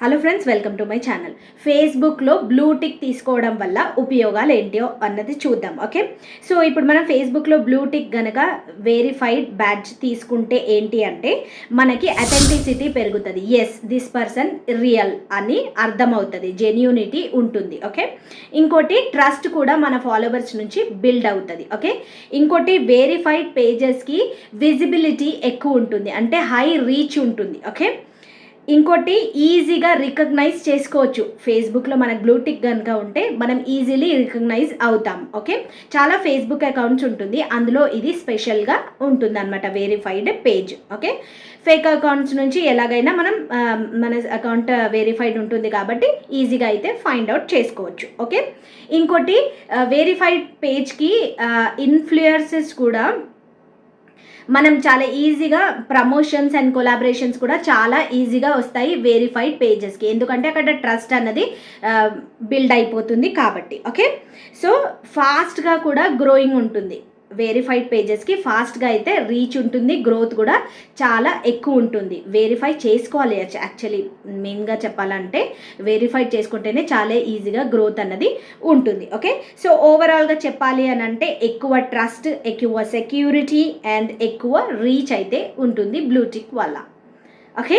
Hello friends welcome to my channel ఫేస్బుక్లో blue tick తీసుకోవడం వల్ల ఉపయోగాలు ఏంటో అన్నది చూద్దాం ఓకే సో ఇప్పుడు మనం ఫేస్బుక్లో బ్లూటిక్ గనక వెరిఫైడ్ బ్యాడ్జ్ తీసుకుంటే ఏంటి అంటే మనకి అథెంటిసిటీ పెరుగుతుంది. ఎస్ దిస్ పర్సన్ రియల్ అని అర్థమవుతుంది. జెన్యూనిటీ ఉంటుంది ఓకే ఇంకోటి ట్రస్ట్ కూడా మన ఫాలోవర్స్ నుంచి బిల్డ్ అవుతుంది ఓకే ఇంకోటి వెరిఫైడ్ పేజెస్కి విజిబిలిటీ ఎక్కువ ఉంటుంది. అంటే హై రీచ్ ఉంటుంది ఓకే ఇంకోటి ఈజీగా రికగ్నైజ్ చేసుకోవచ్చు. ఫేస్బుక్లో మనకు బ్లూటిక్ కనుక ఉంటే మనం ఈజీలీ రికగ్నైజ్ అవుతాం ఓకే? చాలా ఫేస్బుక్ అకౌంట్స్ ఉంటుంది. అందులో ఇది స్పెషల్గా ఉంటుంది అనమాట verified page okay? Fake accounts నుంచి ఎలాగైనా మనం మన అకౌంట్ వెరిఫైడ్ ఉంటుంది కాబట్టి ఈజీగా అయితే ఫైండ్ అవుట్ చేసుకోవచ్చు ఓకే? ఇంకోటి వెరిఫైడ్ పేజ్కి ఇన్ఫ్లుయర్సెస్ కూడా మనం చాలా ఈజీగా ప్రమోషన్స్ అండ్ కొలాబరేషన్స్ కూడా చాలా ఈజీగా వస్తాయి వెరిఫైడ్ పేజెస్కి ఎందుకంటే అక్కడ ట్రస్ట్ అన్నది బిల్డ్ అయిపోతుంది కాబట్టి. ఓకే సో ఫాస్ట్గా కూడా గ్రోయింగ్ ఉంటుంది. వెరిఫైడ్ పేజెస్కి ఫాస్ట్గా అయితే రీచ్ ఉంటుంది గ్రోత్ కూడా చాలా ఎక్కువ ఉంటుంది. వెరిఫై చేసుకోవాలి యాక్చువల్లీ మెయిన్గా చెప్పాలంటే వెరిఫైడ్ చేసుకుంటేనే చాలా ఈజీగా గ్రోత్ అన్నది ఉంటుంది ఓకే సో ఓవరాల్గా చెప్పాలి అని అంటే ఎక్కువ ట్రస్ట్ ఎక్కువ సెక్యూరిటీ అండ్ ఎక్కువ రీచ్ అయితే ఉంటుంది బ్లూటిక్ వల్ల ఓకే